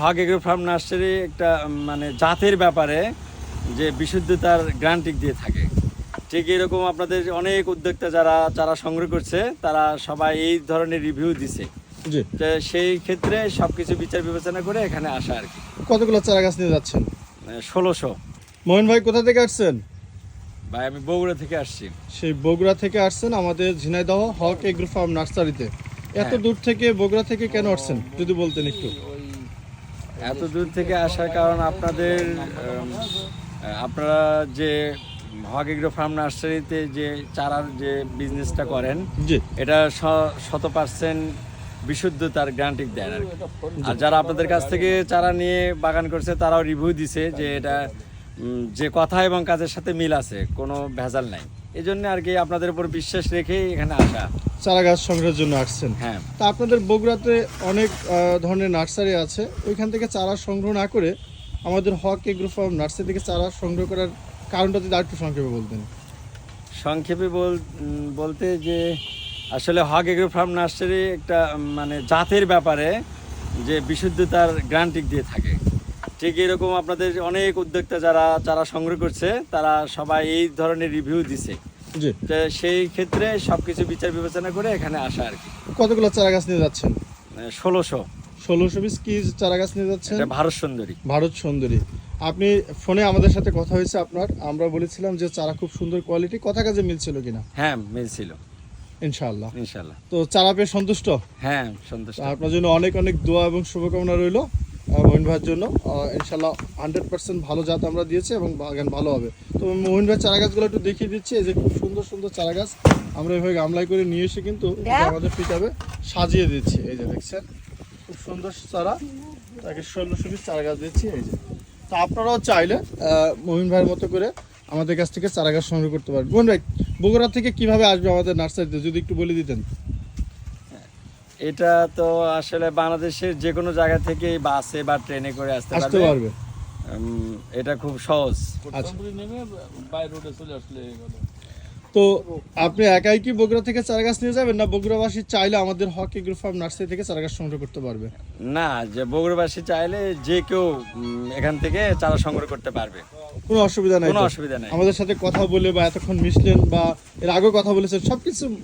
হক agro farm nursery একটা মানে জাতের ব্যাপারে যে বিশুদ্ধতার গ্রান্টিক দিয়ে থাকে। ঠিক এরকম আপনাদের অনেক উদ্যোক্তা যারা চারা সংগ্রহ করছে তারা সবাই এই ধরনের রিভিউ দিছে। সেই ক্ষেত্রে সব কিছু বিচার বিবেচনা করে এখানে আসা আর কি। কতগুলো চারা গাছ নিয়ে যাচ্ছেন? ষোলোশো। মোহন ভাই কোথা থেকে আসছেন? ভাই আমি বগুড়া থেকে আসছি। সেই বগুড়া থেকে আসছেন আমাদের ঝিনাইদহ হক এগ্রো ফার্ম নার্সারিতে। এত হ্যাঁ। দূর থেকে বগুড়া থেকে কেন আসছেন? যদি বলতেন একটু। এত দূর থেকে আসার কারণ আপনাদের আপনারা যে হক এগ্রো ফার্ম নার্সারিতে যে চারার যে বিজনেসটা করেন এটা শ- শত পার্সেন্ট বিশুদ্ধতার গ্যারান্টি দেন আর আর যারা আপনাদের কাছ থেকে চারা নিয়ে বাগান করছে তারাও রিভিউ দিছে যে এটা যে কথা এবং কাজের সাথে মিল আছে কোনো ভেজাল নাই। এই জন্য আর কি আপনাদের উপর বিশ্বাস রেখে এখানে আসা। চারা গাছ সংগ্রহের জন্য আসছেন। হ্যাঁ। তা আপনাদের বগুড়াতে অনেক ধরনের নার্সারি আছে। ওইখান থেকে চারা সংগ্রহ না করে আমাদের হক এগ্রো ফার্ম নার্সারি থেকে চারা সংগ্রহ করার কারণটা যদি আরেকটু সংক্ষেপে বলতেন। সংক্ষেপে বল বলতে যে আসলে হক এগ্রো ফার্ম নার্সারি একটা মানে জাতের ব্যাপারে যে বিশুদ্ধতার গ্রান্টিক দিয়ে থাকে। ঠিক এরকম আপনাদের অনেক উদ্যোক্তা যারা চারা সংগ্রহ করছে তারা সবাই এই ধরনের রিভিউ দিছে। সেই ক্ষেত্রে সব কিছু বিচার বিবেচনা করে এখানে আসা আর কি। কতগুলো চারা গাছ নিয়ে যাচ্ছেন? ষোলোশো। ষোলোশো পিস কি চারা গাছ নিয়ে যাচ্ছেন? ভারত সুন্দরী। ভারত সুন্দরী। আপনি ফোনে আমাদের সাথে কথা হয়েছে আপনার। আমরা বলেছিলাম যে চারা খুব সুন্দর কোয়ালিটি কথা কাজে মিলছিল কিনা? হ্যাঁ মিলছিল। ইনশাআল্লাহ। ইনশাল্লাহ তো চারা পেয়ে সন্তুষ্ট? হ্যাঁ সন্তুষ্ট। আপনার জন্য অনেক অনেক দোয়া এবং শুভকামনা রইল। মোহিন ভাইয়ের জন্য। ইনশাল্লাহ হান্ড্রেড পার্সেন্ট ভালো জাত আমরা দিয়েছি এবং বাগান ভালো হবে। তো মোহিন ভাই চারা গাছগুলো একটু দেখিয়ে দিচ্ছি। এই যে খুব সুন্দর সুন্দর চারা গাছ আমরা এভাবে গামলায় করে নিয়ে এসে কিন্তু আমাদের পিকাবে সাজিয়ে দিচ্ছি। এই যে দেখছেন খুব সুন্দর চারা। তাকে ষোলোশো পিস চারা গাছ দিচ্ছি। এই যে। তো আপনারাও চাইলে মোহিন ভাইয়ের মতো করে আমাদের কাছ থেকে চারা গাছ সংগ্রহ করতে পারবেন মোহন ভাই বগুড়া থেকে কীভাবে আসবে আমাদের নার্সারিতে যদি একটু বলে দিতেন? এটা তো আসলে বাংলাদেশের যে কোনো জায়গা থেকে বাসে বা ট্রেনে করে আসতে আসতে পারবে। এটা খুব সহজ। আচ্ছা। নেমে বাই রোডে চলে আসলে গেল তো আপনি একাই কি বগুড়া থেকে চারা গাছ নিয়ে যাবেন না বগুড়াবাসী চাইলে আমাদের হক এগ্রো ফার্ম নার্সারি থেকে চারা গাছ সংগ্রহ করতে পারবে? না যে বগুড়াবাসী চাইলে যে কেউ এখান থেকে চারা সংগ্রহ করতে পারবে। কোনো অসুবিধা নাই কোনো অসুবিধা নাই। আমাদের সাথে কথা বলে বা এতক্ষণ মিশলেন বা এর আগেও কথা বলেছেন সবকিছু আহ,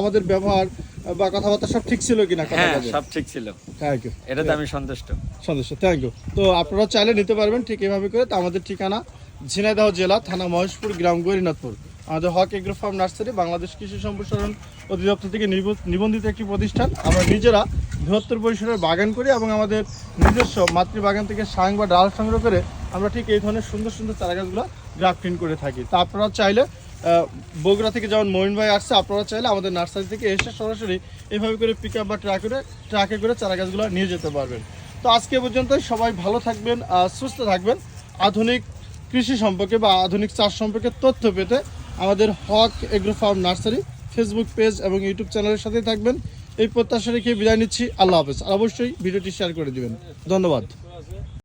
আমাদের ব্যবহার বা কথাবার্তা সব ঠিক ছিল কিনা হ্যাঁ সব ঠিক ছিল। থ্যাংক ইউ এটাতে আমি সন্তুষ্ট। সদস্য থ্যাংক ইউ তো আপনারা চাইলে নিতে পারবেন ঠিক এভাবে করে। তো আমাদের ঠিকানা ঝিনাইদহ জেলা থানা মহেশপুর গ্রাম গরিনাথপুর। আমাদের Haque agro farm nursery Bangladesh কৃষি সম্প্রসারণ অধিদপ্তর থেকে নিব- নিবন্ধিত একটি প্রতিষ্ঠান। আমরা নিজেরা বৃহত্তর পরিসরের বাগান করি এবং আমাদের নিজস্ব মাতৃ বাগান থেকে সাং বা ডাল সংগ্রহ করে আমরা ঠিক এই ধরনের সুন্দর সুন্দর চারাগাছগুলো গ্রাফটিং করে থাকি। তা আপনারা চাইলে বগুড়া থেকে যেমন মঈন ভাই আসছে, আপনারা চাইলে আমাদের নার্সারি থেকে এসে সরাসরি এভাবে করে পিক আপ বা ট্রাকে করে ট্রাকে করে চারাগাছগুলো নিয়ে যেতে পারবেন। তো আজকে পর্যন্ত সবাই ভালো থাকবেন সুস্থ থাকবেন। আধুনিক কৃষি সম্পর্কে বা আধুনিক চাষ সম্পর্কে তথ্য পেতে আমাদের Haque agro farm nursery Facebook page এবং ইউটিউব চ্যানেলের সাথেই থাকবেন। এই প্রত্যাশা রেখে বিদায় নিচ্ছি, আল্লাহ হাফেজ। অবশ্যই ভিডিওটি শেয়ার করে দিবেন। ধন্যবাদ।